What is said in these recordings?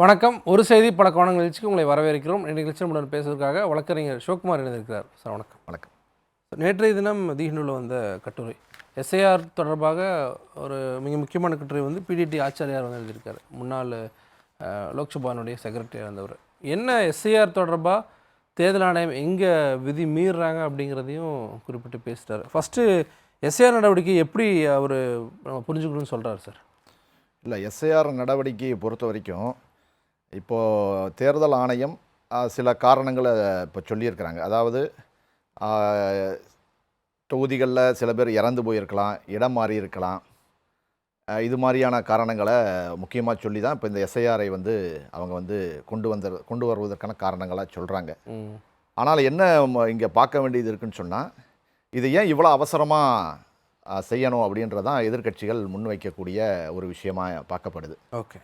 வணக்கம். ஒரு செய்தி பல கோண நிகழ்ச்சிக்கு உங்களை வரவேற்கிறோம். இந்த நிகழ்ச்சி நம்முடன் பேசுவதற்காக வழக்கறிஞர் சிவகுமார் இணைந்திருக்கிறார். சார் வணக்கம். வணக்கம். நேற்றைய தினம் தீஹனூரில் வந்த கட்டுரை எஸ்ஐஆர் தொடர்பாக ஒரு மிக முக்கியமான கட்டுரை வந்து பிடிடி ஆச்சாரியார் வந்து எழுதியிருக்காரு. முன்னாள் லோக்சபானுடைய செக்ரட்டரியாக இருந்தவர். என்ன எஸ்ஐஆர் தொடர்பாக தேர்தல் ஆணையம் எங்கே விதி மீறுறாங்க அப்படிங்கிறதையும் குறிப்பிட்டு பேசுகிறார் ஃபஸ்ட்டு எஸ்ஐஆர் நடவடிக்கை எப்படி அவர் நம்ம புரிஞ்சுக்கணும்னு சொல்கிறார் சார்? இல்லை எஸ்ஐஆர் நடவடிக்கையை பொறுத்த வரைக்கும் இப்போது தேர்தல் ஆணையம் சில காரணங்களை இப்போ சொல்லியிருக்கிறாங்க. அதாவது தொகுதிகளில் சில பேர் இறந்து போயிருக்கலாம் இடம் மாறி இருக்கலாம். இது மாதிரியான காரணங்களை முக்கியமாக சொல்லி தான் இப்போ இந்த எஸ்ஐஆரை வந்து அவங்க வந்து கொண்டு வந்த கொண்டு வருவதற்கான காரணங்களாக சொல்கிறாங்க ஆனால் என்ன இங்கே பார்க்க வேண்டியது இருக்குன்னு சொன்னால் இது ஏன் இவ்வளோ அவசரமாக செய்யணும் அப்படின்றதான் எதிர்க்கட்சிகள் முன்வைக்கக்கூடிய ஒரு விஷயமா பார்க்கப்படுது. ஓகே.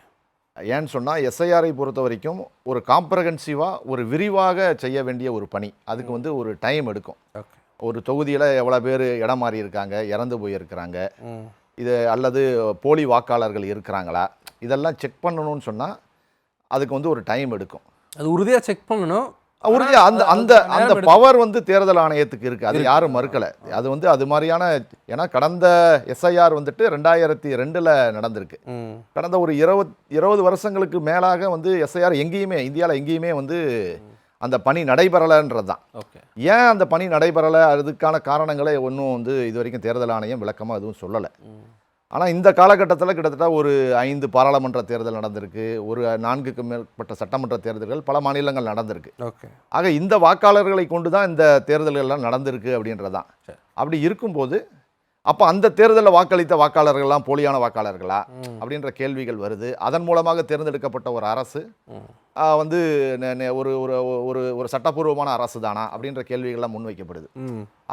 ஏன்னு சொன்னால் எஸ்ஐஆரை பொறுத்த வரைக்கும் ஒரு காம்ப்ரஹென்சிவாக ஒரு விரிவாக செய்ய வேண்டிய ஒரு பணி. அதுக்கு வந்து ஒரு டைம் எடுக்கும். ஒரு தொகுதியில் எவ்வளோ பேர் இடம் மாறி இருக்காங்க இறந்து போயிருக்கிறாங்க. இது அல்லது போலி வாக்காளர்கள் இருக்கிறாங்களா? இதெல்லாம் செக் பண்ணணும்னு சொன்னால் அதுக்கு வந்து ஒரு டைம் எடுக்கும். அது உறுதியாக செக் பண்ணணும். உறுதியா அந்த அந்த அந்த. பவர் வந்து தேர்தல் ஆணையத்துக்கு இருக்கு. அது. யாரும் மறுக்கல. அது வந்து அது மாதிரியான ஏன்னா கடந்த எஸ்ஐஆர் வந்துட்டு ரெண்டாயிரத்தி ரெண்டுல நடந்திருக்கு. கடந்த ஒரு இருபத் இருபது வருஷங்களுக்கு மேலாக வந்து எஸ்ஐஆர் எங்கேயுமே இந்தியாவில் எங்கேயுமே வந்து அந்த பணி நடைபெறலைன்றது தான் ஏன் அந்த பணி நடைபெறலை? அதுக்கான காரணங்களை ஒன்றும் வந்து இது வரைக்கும் தேர்தல் ஆணையம் விளக்கமாக எதுவும் சொல்லலை. ஆனால் இந்த காலகட்டத்தில் கிட்டத்தட்ட ஒரு ஐந்து பாராளுமன்ற தேர்தல் நடந்திருக்கு. ஒரு நான்குக்கு மேற்பட்ட சட்டமன்ற தேர்தல்கள் பல மாநிலங்கள் நடந்திருக்கு. ஓகே. ஆக இந்த வாக்காளர்களை கொண்டு தான் இந்த தேர்தல்கள் எல்லாம் நடந்திருக்கு அப்படின்றதான். அப்படி இருக்கும்போது அப்போ அந்த தேர்தலில் வாக்களித்த வாக்காளர்கள்லாம் போலியான வாக்காளர்களா? அப்படின்ற கேள்விகள் வருது. அதன் மூலமாக தேர்ந்தெடுக்கப்பட்ட ஒரு அரசு வந்து ஒரு ஒரு ஒரு ஒரு சட்டப்பூர்வமான அரசு தானா அப்படின்ற கேள்விகள்லாம் முன்வைக்கப்படுது.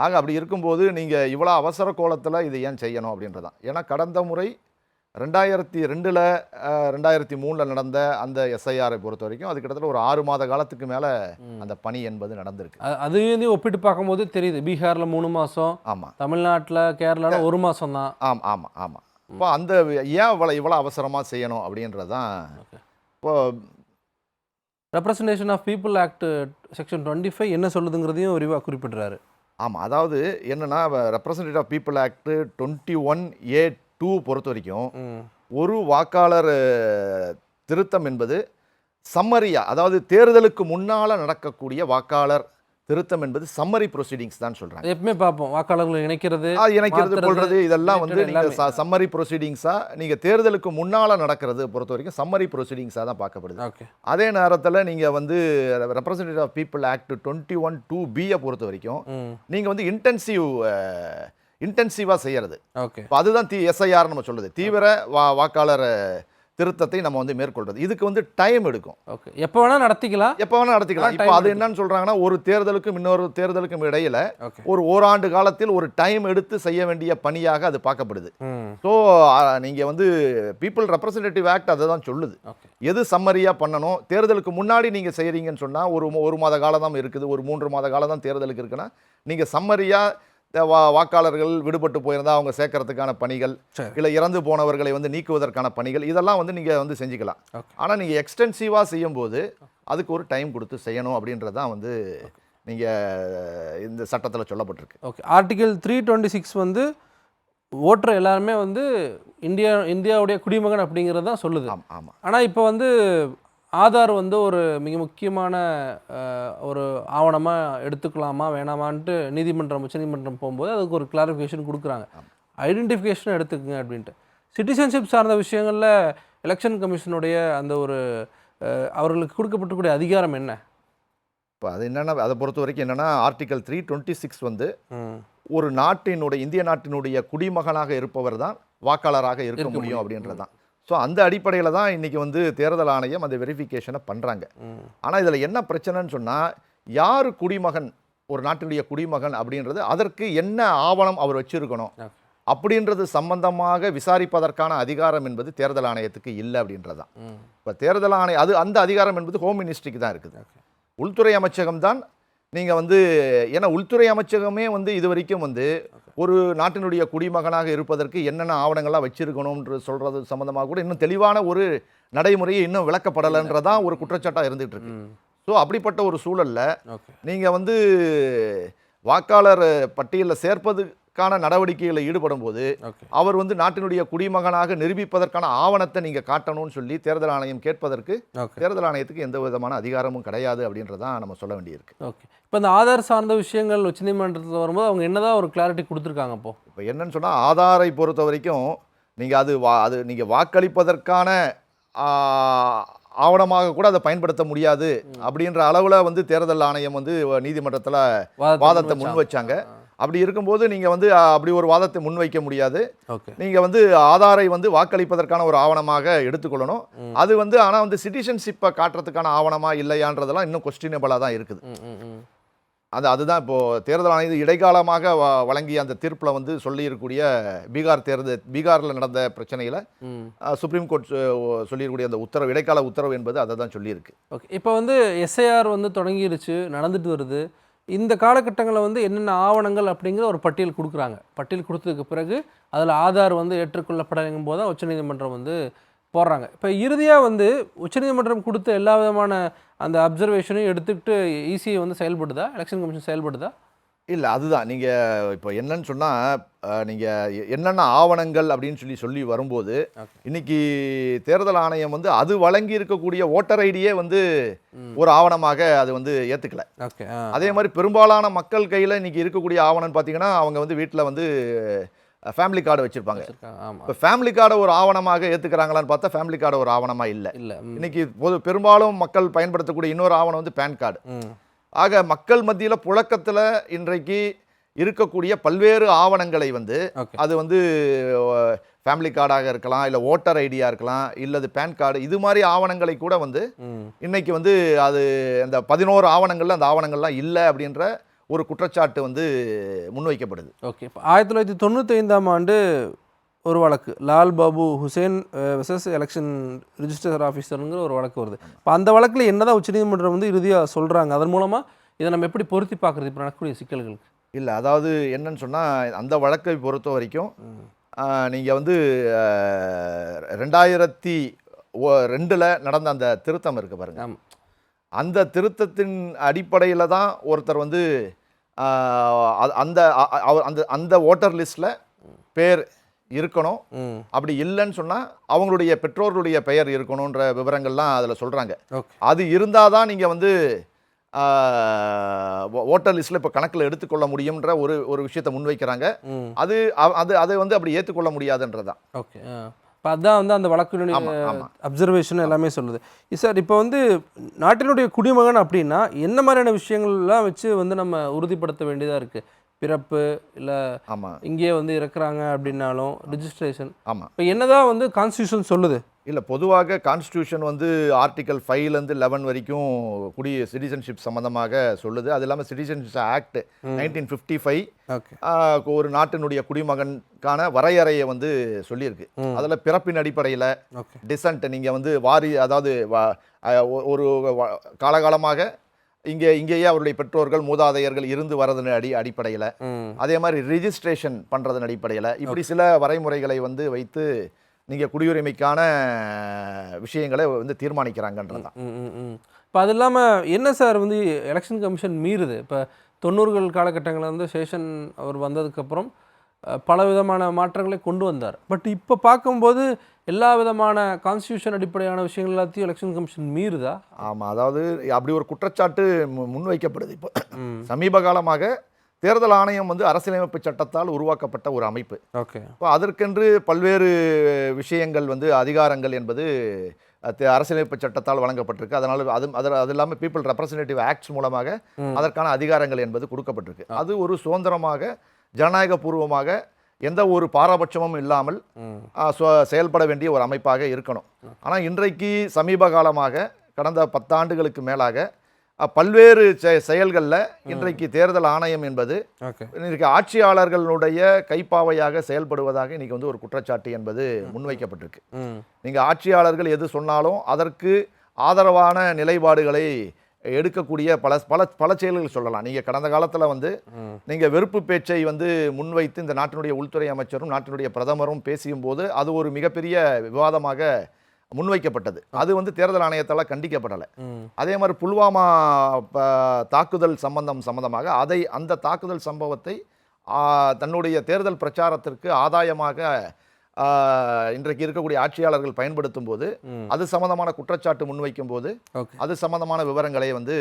ஆக அப்படி இருக்கும்போது நீங்கள் இவ்வளோ அவசர கோலத்தில் இது ஏன் செய்யணும் அப்படின்றதான் ஏன்னா கடந்த முறை ரெண்டாயிரத்தி ரெண்டில் ரெண்டாயிரத்தி மூணில் நடந்த அந்த எஸ்ஐஆரை பொறுத்த வரைக்கும் அது கிட்டத்தட்ட ஒரு ஆறு மாத காலத்துக்கு மேலே அந்த பணி என்பது நடந்திருக்கு. அதையும் ஒப்பிட்டு பார்க்கும்போது தெரியுது. பீகார்ல மூணு மாசம் ஆமாம் தமிழ்நாட்டுல கேரளால ஒரு மாசம் தான் ஆமாம் ஆமாம் ஆமாம் இப்போ அந்த ஏன் இவ்வளோ இவ்வளோ அவசரமாக செய்யணும் அப்படின்றது தான். இப்போ representation of people act section twenty five என்ன சொல்லுதுங்கிறதையும் விரிவாக குறிப்பிடுறாரு. ஆமாம் அதாவது என்னென்னா representative of people act twenty one A two பொறுத்த வரைக்கும் ஒரு வாக்காளர் திருத்தம் என்பது சம்மரியா அதாவது தேர்தலுக்கு முன்னால் நடக்கக்கூடிய வாக்காளர் திருத்தம் என்பது சம்மரி ப்ரொசீடிங்ஸ் தான் சொல்கிறாங்க அது எப்பவுமே பார்ப்போம். வாக்காளர்களை இணைக்கிறது இணைக்கிறது மாத்துறது, கொள்றது இதெல்லாம் வந்து நீங்கள். சம்மரி ப்ரொசீடிங்ஸாக நீங்கள் தேர்தலுக்கு முன்னால் நடக்கிறது பொறுத்த வரைக்கும் சம்மரி ப்ரொசீடிங்ஸாக தான் பார்க்கப்படுது. அதே நேரத்தில் நீங்கள் வந்து representative of people act twenty one two பியை பொறுத்த வரைக்கும் நீங்கள் வந்து இன்டென்சிவ் இன்டென்சிவாக செய்கிறது ஓகே. இப்போ அதுதான் தி எஸ்ஐஆர் நம்ம சொல்லுது தீவிர வா வாக்காளர் திருத்தத்தை நம்ம வந்து மேற்கொள்றது. இதுக்கு வந்து டைம் எடுக்கும். ஓகே. எப்போ வேணா நடத்திக்கலாம் எப்போ வேணால் நடத்திக்கலாம். இப்போ அது. என்னன்னு சொல்றாங்கன்னா ஒரு தேர்தலுக்கும் இன்னொரு தேர்தலுக்கும் இடையில ஒரு ஓராண்டு காலத்தில் ஒரு டைம் எடுத்து செய்ய வேண்டிய பணியாக அது பார்க்கப்படுது. ஸோ நீங்கள் வந்து பீப்புள் ரெப்ரசன்டேட்டிவ் ஆக்ட் அதை தான் சொல்லுது. எது சம்மரியாக பண்ணணும்? தேர்தலுக்கு முன்னாடி நீங்கள் செய்கிறீங்கன்னு சொன்னால் ஒரு ஒரு மாத காலம் தான் இருக்குது. ஒரு மூன்று மாத காலம் தான் தேர்தலுக்கு இருக்குன்னா நீங்கள் சம்மரியாக வா வாக்காளர்கள் விடுபட்டு போயிருந்தா அவங்க சேர்க்கறதுக்கான பணிகள் இல்லை இறந்து போனவர்களை வந்து நீக்குவதற்கான பணிகள் இதெல்லாம் வந்து நீங்கள் வந்து செஞ்சுக்கலாம். ஆனால் நீங்கள் எக்ஸ்டென்சிவாக செய்யும்போது அதுக்கு ஒரு டைம் கொடுத்து செய்யணும் அப்படின்றது தான் வந்து நீங்கள் இந்த சட்டத்தில் சொல்லப்பட்டிருக்கு. Okay. Article three twenty six வந்து ஓட்டுற எல்லாருமே வந்து இந்தியா இந்தியாவுடைய குடிமகன் அப்படிங்கிறது தான் சொல்லுது. ஆமாம் ஆமாம் ஆனால் இப்போ வந்து ஆதார் வந்து ஒரு மிக முக்கியமான ஒரு ஆவணமாக எடுத்துக்கலாமா வேணாமான்ட்டு நீதிமன்றம் உச்சநீதிமன்றம் போகும்போது அதுக்கு ஒரு கிளாரிஃபிகேஷன் கொடுக்குறாங்க. ஐடென்டிஃபிகேஷன் எடுத்துக்கங்க அப்படின்ட்டு. சிட்டிசன்ஷிப் சார்ந்த விஷயங்களில் எலெக்ஷன் கமிஷனுடைய அந்த ஒரு அவர்களுக்கு கொடுக்கப்பட்டிருக்கக்கூடிய அதிகாரம் என்ன? இப்போ அது என்னென்னா அதை பொறுத்த வரைக்கும் என்னென்னா ஆர்டிகல் த்ரீ டுவெண்ட்டி சிக்ஸ் வந்து ஒரு நாட்டினுடைய இந்திய நாட்டினுடைய குடிமகனாக இருப்பவர் தான் வாக்காளராக இருக்க முடியும். அப்படின்றது தான் ஸோ அந்த அடிப்படையில் தான் இன்றைக்கி வந்து தேர்தல் ஆணையம் அந்த வெரிஃபிகேஷனை பண்ணுறாங்க ஆனால் இதில் என்ன பிரச்சனைன்னு சொன்னால் யார் குடிமகன் ஒரு நாட்டினுடைய குடிமகன் அப்படின்றது அதற்கு என்ன ஆவணம் அவர் வச்சிருக்கணும்? அப்படின்றது சம்பந்தமாக விசாரிப்பதற்கான அதிகாரம் என்பது தேர்தல் ஆணையத்துக்கு இல்லை அப்படின்றது தான் ம். இப்போ தேர்தல் ஆணையம் அது அந்த அதிகாரம் என்பது ஹோம் மினிஸ்ட்ரிக்கு தான் இருக்குது. உள்துறை அமைச்சகம் தான் நீங்கள் வந்து ஏன்னா உள்துறை அமைச்சகமே வந்து இது வரைக்கும் வந்து ஒரு நாட்டினுடைய குடிமகனாக இருப்பதற்கு என்னென்ன ஆவணங்கள்லாம் வச்சிருக்கணும்ன்ற சொல்கிறது சம்மந்தமாக கூட இன்னும் தெளிவான ஒரு நடைமுறையை இன்னும் விளக்கப்படலைன்றதான் ஒரு குற்றச்சாட்டாக இருந்துகிட்டு இருக்கு. ஸோ அப்படிப்பட்ட ஒரு சூழல்ல நீங்கள் வந்து வாக்காளர் பட்டியலில் சேர்ப்பதுக்கான நடவடிக்கைகளில் ஈடுபடும் போது அவர் வந்து நாட்டினுடைய குடிமகனாக நிரூபிப்பதற்கான ஆவணத்தை நீங்கள் காட்டணும்னு சொல்லி தேர்தல் ஆணையம் கேட்பதற்கு தேர்தல் ஆணையத்துக்கு எந்த விதமான அதிகாரமும் கிடையாது அப்படின்றதான் நம்ம சொல்ல வேண்டியிருக்கு. ஓகே. இப்போ இந்த ஆதார் சார்ந்த விஷயங்கள் உச்சநீதிமன்றத்தில் வரும்போது அவங்க என்னதான் ஒரு கிளாரிட்டி கொடுத்துருக்காங்க அப்போ? இப்போ என்னன்னு சொன்னால் ஆதாரை பொறுத்த வரைக்கும் நீங்கள் அது வா அது நீங்கள் வாக்களிப்பதற்கான ஆவணமாக கூட அதை பயன்படுத்த முடியாது அப்படின்ற அளவில் வந்து தேர்தல் ஆணையம் வந்து நீதிமன்றத்தில் வாதத்தை முன் வச்சாங்க. அப்படி இருக்கும்போது நீங்கள் வந்து அப்படி ஒரு வாதத்தை முன்வைக்க முடியாது. நீங்கள் வந்து ஆதாரை வந்து வாக்களிப்பதற்கான ஒரு ஆவணமாக எடுத்துக்கொள்ளணும். அது வந்து ஆனால் வந்து சிட்டிசன்ஷிப்பை காட்டுறதுக்கான ஆவணமா இல்லையான்றதெல்லாம் இன்னும் கொஸ்டினபிளாக தான் இருக்குது. அது அதுதான் இப்போது தேர்தல் ஆணையம் இடைக்காலமாக வழங்கிய அந்த தீர்ப்பில் வந்து சொல்லியிருக்கக்கூடிய பீகார் தேர்தல் பீகாரில் நடந்த பிரச்சனையில் சுப்ரீம் கோர்ட் சொல்லியிருக்கக்கூடிய அந்த உத்தரவு இடைக்கால உத்தரவு என்பது அதை தான் சொல்லியிருக்கு. ஓகே. இப்போ வந்து எஸ்ஐஆர் வந்து தொடங்கிருச்சு நடந்துட்டு வருது. இந்த காலகட்டங்களில் வந்து என்னென்ன ஆவணங்கள் அப்படிங்கிற ஒரு பட்டியல் கொடுக்குறாங்க. பட்டியல் கொடுத்ததுக்கு பிறகு அதில் ஆதார் வந்து ஏற்றுக்கொள்ளப்படங்கும் போது தான் உச்சநீதிமன்றம் வந்து போடுறாங்க. இப்போ இறுதியாக வந்து உச்சநீதிமன்றம் கொடுத்த எல்லா விதமான அந்த அப்சர்வேஷனையும் எடுத்துக்கிட்டு இசிஐ வந்து செயல்படுதா? Election commission செயல்படுதா? இல்லை அதுதான். நீங்கள் இப்போ என்னன்னு சொன்னால் நீங்கள் என்னென்ன ஆவணங்கள் அப்படின்னு சொல்லி சொல்லி வரும்போது. இன்னைக்கு தேர்தல் ஆணையம் வந்து அது வழங்கி இருக்கக்கூடிய ஓட்டர் ஐடியே வந்து. ஒரு ஆவணமாக அது வந்து ஏற்றுக்கல அதே மாதிரி பெரும்பாலான மக்கள் கையில் இன்னைக்கு இருக்கக்கூடிய ஆவணம்னு பார்த்தீங்கன்னா அவங்க வந்து வீட்டில் வந்து ஃபேமிலி கார்டு வச்சுருப்பாங்க. இப்போ ஃபேமிலி கார்டை ஒரு ஆவணமாக ஏற்றுக்கிறாங்களான்னு பார்த்தா ஃபேமிலி கார்டு ஒரு ஆவணமாக இல்லை. இல்லை இன்னைக்கு பொது பெரும்பாலும் மக்கள் பயன்படுத்தக்கூடிய இன்னொரு ஆவணம் வந்து பேன் கார்டு ஆக மக்கள் மத்தியில் புழக்கத்தில் இன்றைக்கு இருக்கக்கூடிய பல்வேறு ஆவணங்களை வந்து அது வந்து ஃபேமிலி கார்டாக இருக்கலாம் இல்லை ஓட்டர் ஐடியா இருக்கலாம் இல்லது பேன் கார்டு இது மாதிரி ஆவணங்களை கூட வந்து இன்னைக்கு வந்து அது அந்த பதினோரு ஆவணங்கள்ல அந்த ஆவணங்கள்லாம் இல்லை அப்படின்ற ஒரு குற்றச்சாட்டு வந்து முன்வைக்கப்படுது. ஓகே ஆயிரத்தி தொள்ளாயிரத்தி தொண்ணூத்தைந்தாம் ஆண்டு ஒரு வழக்கு. Lal Babu Hussain versus election register ஆஃபீஸருங்கிற ஒரு வழக்கு வருது. இப்போ அந்த வழக்கில் என்னதான் உச்சநீதிமன்றம் வந்து இறுதியாக சொல்கிறாங்க அதன் மூலமாக இதை நம்ம எப்படி பொருத்தி பார்க்குறது இப்போ நடக்கக்கூடிய சிக்கல்களுக்கு? இல்லை அதாவது என்னன்னு சொன்னால் அந்த வழக்கை பொறுத்த வரைக்கும் நீங்கள் வந்து ரெண்டாயிரத்தி ஒ- ரெண்டுல நடந்த அந்த திருத்தம் இருக்கு பாருங்க. ஆமாம் அந்த திருத்தத்தின் அடிப்படையில் தான் ஒருத்தர் வந்து அந்த அந்த அந்த ஓட்டர் லிஸ்ட்டில் பேர் இருக்கணும். அப்படி இல்லைன்னு சொன்னால் அவங்களுடைய பெற்றோர்களுடைய பெயர் இருக்கணுன்ற விவரங்கள்லாம் அதில் சொல்கிறாங்க அது இருந்தால் தான் நீங்கள் வந்து ஓட்டர் லிஸ்ட்டில் இப்போ கணக்கில் எடுத்துக்கொள்ள முடியுன்ற ஒரு ஒரு விஷயத்தை முன்வைக்கிறாங்க. அது அது அதை வந்து அப்படி ஏற்றுக்கொள்ள முடியாதுன்றதான் ஓகே. இப்போ அதான் வந்து அந்த வழக்கினுடைய. அப்சர்வேஷன் எல்லாமே சொல்லுது. சார் இப்போ வந்து நாட்டினுடைய குடிமகன் அப்படின்னா என்ன மாதிரியான விஷயங்கள்லாம் வச்சு வந்து நம்ம உறுதிப்படுத்த வேண்டியதாக இருக்குது பிறப்பு இல்லை ஆமாம் இங்கேயே வந்து இறக்குறாங்க அப்படின்னாலும் ரிஜிஸ்ட்ரேஷன் ஆமாம் இப்போ என்னதான் வந்து கான்ஸ்டியூஷன் சொல்லுது? இல்லை பொதுவாக கான்ஸ்டியூஷன் வந்து ஆர்டிகல் ஃபைவ்லேருந்து லெவன் வரைக்கும் குடி சிட்டிசன்ஷிப் சம்மந்தமாக சொல்லுது. அது இல்லாமல் citizenship act nineteen fifty five okay ஒரு நாட்டினுடைய குடிமகனுக்கான வரையறையை வந்து சொல்லியிருக்கு. அதில் பிறப்பின் அடிப்படையில் டிசன்ட் நீங்கள் வந்து வாரி அதாவது ஒரு காலகாலமாக இங்கே இங்கேயே அவருடைய பெற்றோர்கள் மூதாதையர்கள் இருந்து வரதன் அடி அடிப்படையில். அதே மாதிரி ரிஜிஸ்ட்ரேஷன் பண்ணுறதன் அடிப்படையில். இப்படி சில வரைமுறைகளை வந்து வைத்து நீங்கள் குடியுரிமைக்கான விஷயங்களை வந்து தீர்மானிக்கிறாங்கன்றது தான் இப்போ அது இல்லாமல் என்ன சார் வந்து எலெக்ஷன் கமிஷன் மீறுது? இப்போ தொண்ணூறுகள் காலகட்டங்களில் வந்து சேஷன் அவர் வந்ததுக்கப்புறம் பல விதமான மாற்றங்களை கொண்டு வந்தார். பட் இப்போ பார்க்கும்போது எல்லா விதமான கான்ஸ்டியூஷன் அடிப்படையான விஷயங்கள் எல்லாத்தையும் எலெக்ஷன் கமிஷன் மீறுதா? ஆமாம் அதாவது அப்படி ஒரு குற்றச்சாட்டு முன்வைக்கப்படுது இப்போ. சமீப காலமாக தேர்தல் ஆணையம் வந்து அரசியலமைப்பு சட்டத்தால் உருவாக்கப்பட்ட ஒரு அமைப்பு. ஓகே. இப்போ அதற்கென்று பல்வேறு விஷயங்கள் வந்து அதிகாரங்கள் என்பது அரசியலமைப்பு சட்டத்தால் வழங்கப்பட்டிருக்கு. அதனால் அது அது அது இல்லாமல் பீப்புள் ரெப்ரசன்டேட்டிவ் ஆக்ட்ஸ் மூலமாக. அதற்கான அதிகாரங்கள் என்பது கொடுக்கப்பட்டிருக்கு. அது ஒரு சுதந்திரமாக ஜனநாயகபூர்வமாக எந்த ஒரு பாரபட்சமும் இல்லாமல் செயல்பட வேண்டிய ஒரு அமைப்பாக இருக்கணும். ஆனால் இன்றைக்கு சமீப காலமாக கடந்த பத்தாண்டுகளுக்கு மேலாக பல்வேறு செயல்களில் இன்றைக்கு தேர்தல் ஆணையம் என்பது இன்றைக்கு ஆட்சியாளர்களுடைய கைப்பாவையாக செயல்படுவதாக இன்னைக்கு வந்து ஒரு குற்றச்சாட்டு என்பது முன்வைக்கப்பட்டிருக்கு. நீங்கள் ஆட்சியாளர்கள் எது சொன்னாலும் அதற்கு ஆதரவான நிலைப்பாடுகளை எடுக்கக்கூடிய பல பல பல செயல்கள் சொல்லலாம். நீங்கள் கடந்த காலத்தில் வந்து நீங்கள் வெறுப்பு பேச்சை வந்து முன்வைத்து இந்த நாட்டினுடைய உள்துறை அமைச்சரும் நாட்டினுடைய பிரதமரும் பேசியும் போது அது ஒரு மிகப்பெரிய விவாதமாக முன்வைக்கப்பட்டது. அது வந்து தேர்தல் ஆணையத்தால் கண்டிக்கப்படலை. அதே மாதிரி புல்வாமா தாக்குதல் சம்பந்தம் சம்பந்தமாக அதை அந்த தாக்குதல் சம்பவத்தை தன்னுடைய தேர்தல் பிரச்சாரத்திற்கு ஆதாயமாக இன்றைக்கு இருக்கக்கூடிய ஆட்சியாளர்கள் பயன்படுத்தும் போது அது சம்பந்தமான குற்றச்சாட்டு முன்வைக்கும் போது அது சம்பந்தமான விவரங்களை வந்து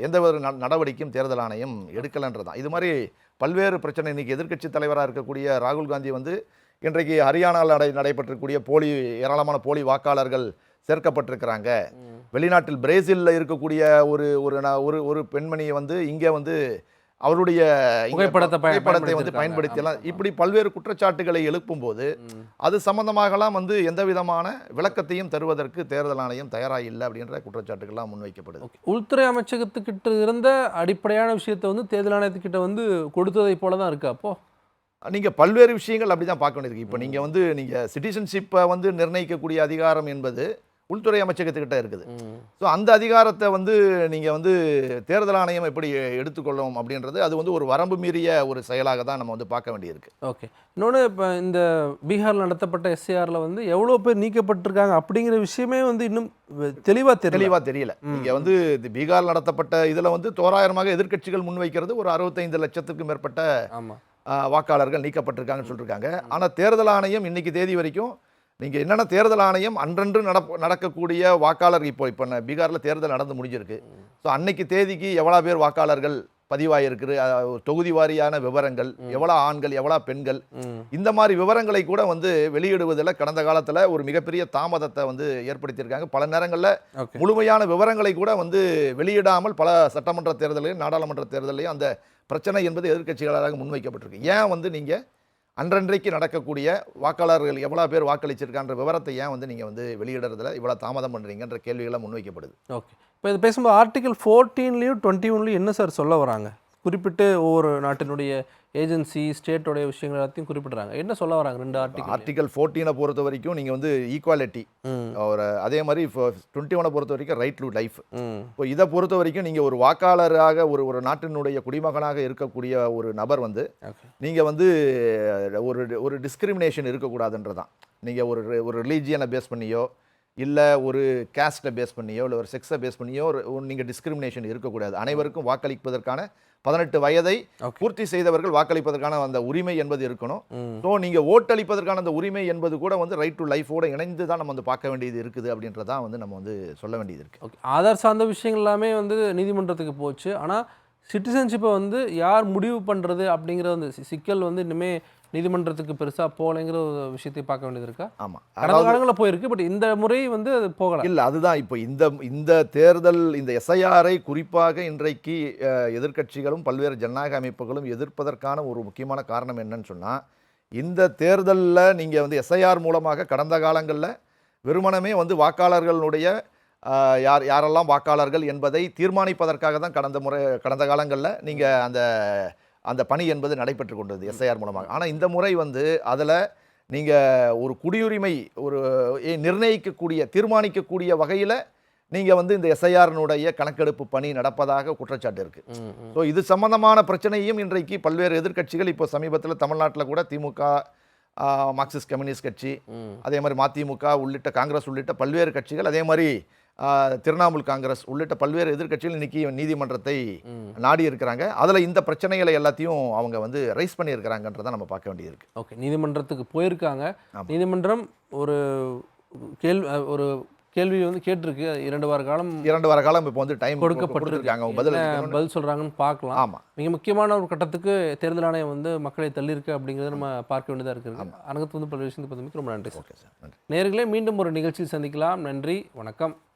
எந்த ஒரு நடவடிக்கையும் தேர்தல் ஆணையம் எடுக்கலைன்றதான் இது மாதிரி பல்வேறு பிரச்சனை இன்னைக்கு எதிர்க்கட்சி தலைவராக இருக்கக்கூடிய ராகுல் காந்தி வந்து இன்றைக்கு ஹரியானாவில் நடை நடைபெற்றக்கூடிய போலி ஏராளமான போலி வாக்காளர்கள் சேர்க்கப்பட்டிருக்கிறாங்க. வெளிநாட்டில் பிரேசிலில் இருக்கக்கூடிய ஒரு ஒரு ஒரு பெண்மணியை வந்து இங்கே வந்து அவருடைய புகைப்படத்தை புகைப்படத்தை வந்து. பயன்படுத்தியெல்லாம். இப்படி பல்வேறு குற்றச்சாட்டுகளை எழுப்பும்போது. அது சம்பந்தமாகலாம் வந்து எந்த விதமான விளக்கத்தையும் தருவதற்கு தேர்தல் ஆணையம் தயாராக இல்லை அப்படின்ற குற்றச்சாட்டுகள்லாம் முன்வைக்கப்படுது உள்துறை அமைச்சகத்துக்கிட்ட இருந்த அடிப்படையான விஷயத்தை வந்து தேர்தல் ஆணையத்துக்கிட்ட வந்து கொடுத்ததை போல தான் இருக்கு அப்போ நீங்கள் பல்வேறு விஷயங்கள் அப்படி தான் பார்க்க வேண்டியது இப்போ நீங்கள் வந்து நீங்கள் சிட்டிசன்ஷிப்பை வந்து நிர்ணயிக்கக்கூடிய அதிகாரம் என்பது உள்துறை அமைச்சகத்துக்கிட்ட இருக்குது. ஸோ அந்த அதிகாரத்தை வந்து நீங்கள் வந்து தேர்தல் ஆணையம் எப்படி எடுத்துக்கொள்ளும் அப்படின்றது அது வந்து ஒரு வரம்பு மீறிய ஒரு செயலாக தான் நம்ம வந்து பார்க்க வேண்டியிருக்கு. ஓகே. இன்னொன்று இப்போ இந்த பீகாரில் நடத்தப்பட்ட எஸ்ஏஆரில் வந்து எவ்வளோ பேர் நீக்கப்பட்டிருக்காங்க அப்படிங்கிற விஷயமே வந்து இன்னும் தெளிவாக தெரியல. தெளிவாக தெரியல. நீங்கள் வந்து இது பீகார் நடத்தப்பட்ட இதில் வந்து தோராயிரமாக எதிர்க்கட்சிகள் முன்வைக்கிறது ஒரு அறுபத்தைந்து லட்சத்துக்கும் மேற்பட்ட வாக்காளர்கள் நீக்கப்பட்டிருக்காங்கன்னு சொல்லியிருக்காங்க ஆனால் தேர்தல் ஆணையம் இன்னைக்கு தேதி வரைக்கும் நீங்கள் என்னென்ன தேர்தல் ஆணையம் அன்றன்று நடப் நடக்கக்கூடிய வாக்காளர் இப்போ இப்போ பீகாரில் தேர்தல் நடந்து முடிஞ்சிருக்கு. ஸோ அன்னைக்கு தேதிக்கு எவ்வளோ பேர் வாக்காளர்கள் பதிவாயிருக்கு தொகுதி வாரியான விவரங்கள் எவ்வளோ ஆண்கள் எவ்வளோ பெண்கள்? இந்த மாதிரி விவரங்களை கூட வந்து வெளியிடுவதில் கடந்த காலத்தில் ஒரு மிகப்பெரிய தாமதத்தை வந்து ஏற்படுத்தியிருக்காங்க. பல நேரங்களில் முழுமையான விவரங்களை கூட வந்து வெளியிடாமல் பல சட்டமன்ற தேர்தலையும் நாடாளுமன்ற தேர்தலையும் அந்த பிரச்சனை என்பது எதிர்க்கட்சிகளாக முன்வைக்கப்பட்டிருக்கு. ஏன் வந்து நீங்கள் அன்றன்றைக்கு நடக்கக்கூடிய வாக்காளர்கள் எவ்வளோ பேர் வாக்களிச்சிருக்கான்ற விவரத்தை ஏன் வந்து நீங்கள் வந்து வெளியிடுறதுல இவ்வளோ தாமதம் பண்ணுறீங்கன்ற கேள்விகள்லாம் முன்வைக்கப்படுது. ஓகே. இப்போ இது பேசும்போது ஆர்டிகல் ஃபோர்டீன்லேயும் டுவெண்ட்டி ஒன்லையும் என்ன சார் சொல்ல வராங்க? குறிப்பிட்டு ஒவ்வொரு நாட்டினுடைய ஏஜென்சி ஸ்டேட்டோடைய விஷயங்கள் எல்லாத்தையும் குறிப்பிடுறாங்க. என்ன சொல்ல வராங்க ரெண்டு ஆர்டிகல் ஆர்டிகல் ஃபோர்டீனை பொறுத்த வரைக்கும் நீங்கள் வந்து ஈக்குவாலிட்டி ஒரு அதே மாதிரி டுவெண்ட்டி ஒனை பொறுத்த வரைக்கும் ரைட் டு லைஃப் இப்போ இதை பொறுத்த வரைக்கும் நீங்கள் ஒரு வாக்காளராக ஒரு ஒரு நாட்டினுடைய குடிமகனாக இருக்கக்கூடிய ஒரு நபர் வந்து நீங்கள் வந்து ஒரு ஒரு டிஸ்கிரிமினேஷன் இருக்கக்கூடாதுன்றதான். நீங்கள் ஒரு ஒரு ரிலீஜியனை பேஸ் பண்ணியோ இல்லை ஒரு கேஸ்ட்டை பேஸ் பண்ணியோ இல்லை ஒரு செக்ஸை பேஸ் பண்ணியோ ஒரு நீங்கள் டிஸ்கிரிமினேஷன் இருக்கக்கூடாது. அனைவருக்கும் வாக்களிப்பதற்கான பதினெட்டு வயதை. பூர்த்தி செய்தவர்கள் வாக்களிப்பதற்கான அந்த உரிமை என்பது இருக்கணும். ஸோ நீங்கள் ஓட்டளிப்பதற்கான அந்த உரிமை என்பது கூட வந்து ரைட் டு லைஃபோட இணைந்து தான் நம்ம வந்து பார்க்க வேண்டியது இருக்குது அப்படின்றதான் வந்து நம்ம வந்து சொல்ல வேண்டியது இருக்குது ஓகே ஆதார் சார்ந்த விஷயங்கள் எல்லாமே வந்து நீதிமன்றத்துக்கு போச்சு. ஆனால் சிட்டிசன்ஷிப்பை வந்து யார் முடிவு பண்ணுறது அப்படிங்கிற அந்த சி- சிக்கல் வந்து இன்னுமே நீதிமன்றத்துக்கு பெருசாக போகலைங்கிற ஒரு விஷயத்தை பார்க்க வேண்டியது இருக்கா? ஆமாம் கடந்த காலங்களில் போயிருக்கு பட் இந்த முறை வந்து அது போகலை. இல்ல அதுதான் இப்போ இந்த இந்த தேர்தல் இந்த எஸ்ஐஆரை குறிப்பாக இன்றைக்கு அஹ், எதிர்க்கட்சிகளும் பல்வேறு ஜனநாயக அமைப்புகளும் எதிர்ப்பதற்கான ஒரு முக்கியமான காரணம் என்னன்னு சொன்னா இந்த தேர்தலில் நீங்க வந்து எஸ்ஐஆர் மூலமாக கடந்த காலங்களில் வெறுமனமே வந்து வாக்காளர்களுடைய யார் யாரெல்லாம் வாக்காளர்கள் என்பதை தீர்மானிப்பதற்காக தான் கடந்த முறை கடந்த காலங்களில் நீங்க அந்த அந்த பணி என்பது நடைபெற்று கொண்டது எஸ்ஐஆர் மூலமாக. ஆனால் இந்த முறை வந்து அதில் நீங்கள் ஒரு குடியுரிமை ஒரு நிர்ணயிக்கக்கூடிய தீர்மானிக்கக்கூடிய வகையில் நீங்கள் வந்து இந்த எஸ்ஐஆர்னுடைய கணக்கெடுப்பு பணி நடப்பதாக குற்றச்சாட்டு இருக்குது ஸோ இது சம்பந்தமான பிரச்சனையும் இன்றைக்கு பல்வேறு எதிர்க்கட்சிகள் இப்போ சமீபத்தில் தமிழ்நாட்டில் கூட திமுக மார்க்சிஸ்ட் கம்யூனிஸ்ட் கட்சி அதே மாதிரி மதிமுக உள்ளிட்ட காங்கிரஸ் உள்ளிட்ட பல்வேறு கட்சிகள் அதே மாதிரி திரிணாமுல் காங்கிரஸ் உள்ளிட்ட பல்வேறு எதிர்க்கட்சிகள் இன்னைக்கு நீதிமன்றத்தை நாடி இருக்கிறாங்க அதில் இந்த பிரச்சனைகளை எல்லாத்தையும் அவங்க வந்து ரைஸ் பண்ணியிருக்கிறாங்கன்றதை நம்ம பார்க்க வேண்டியது ஓகே நீதிமன்றத்துக்கு போயிருக்காங்க. நீதிமன்றம் ஒரு கேள்வி ஒரு கேள்வி வந்து கேட்டிருக்கு. இரண்டு வார காலம் இரண்டு வார காலம் இப்போ வந்து டைம் கொடுக்கப்பட்டிருக்கு. கொடுத்துருக்காங்க. அவங்க பதில். பதில் சொல்றாங்கன்னு பார்க்கலாம். ஆமா. மிக முக்கியமான ஒரு கட்டத்துக்கு தேர்தல் ஆணையம் வந்து மக்களை தள்ளியிருக்கு அப்படிங்கிறத நம்ம பார்க்க வேண்டியதாக இருக்குது அரங்கத்து வந்து பல விஷயத்தை பற்றி ரொம்ப நன்றி சார். Okay sir. நன்றி. நேர்களே மீண்டும் ஒரு நிகழ்ச்சியில் சந்திக்கலாம். நன்றி. வணக்கம்.